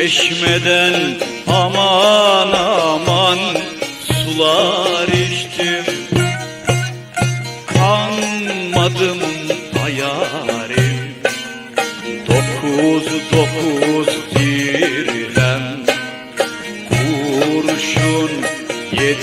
Çeşmeden aman aman sular içtim.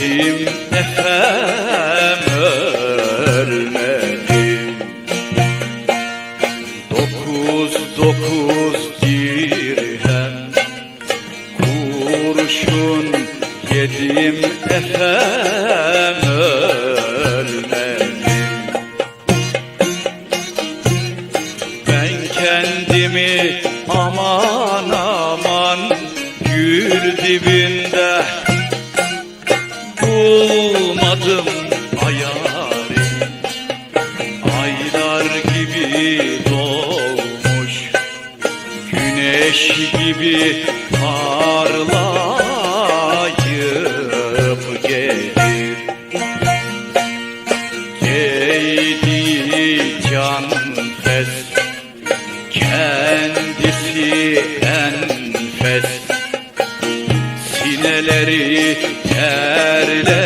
Yedim efem ölmedim. Dokuz dokuz dirhem Kurşun yedim efem ölmedim. Ben kendimi aman aman gül dibinde Güneş gibi parlayıp gelir Değdi can fes Kendisi enfes. Sineleri terleyip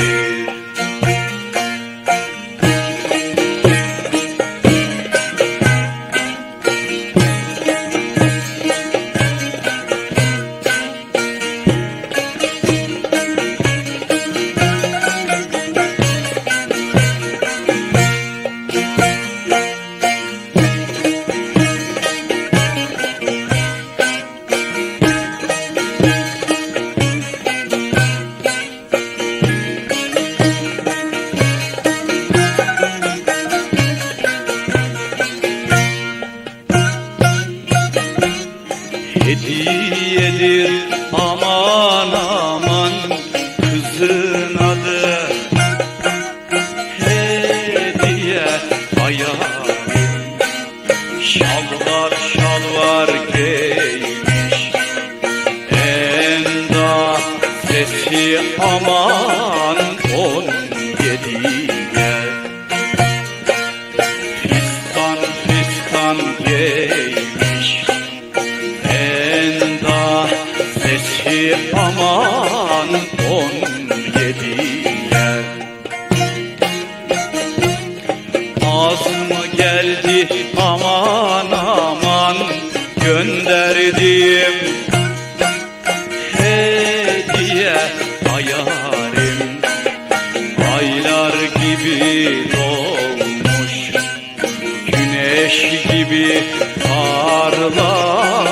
Hediyedir. Aman aman kızın adı. Hediye hayalim Şalvar şalvar giymiş. Enda sesi aman on yediye aman on yediye. Az mı geldi aman aman gönderdiğim hediye hayalim Aylar gibi doğmuş Güneş gibi parlayıp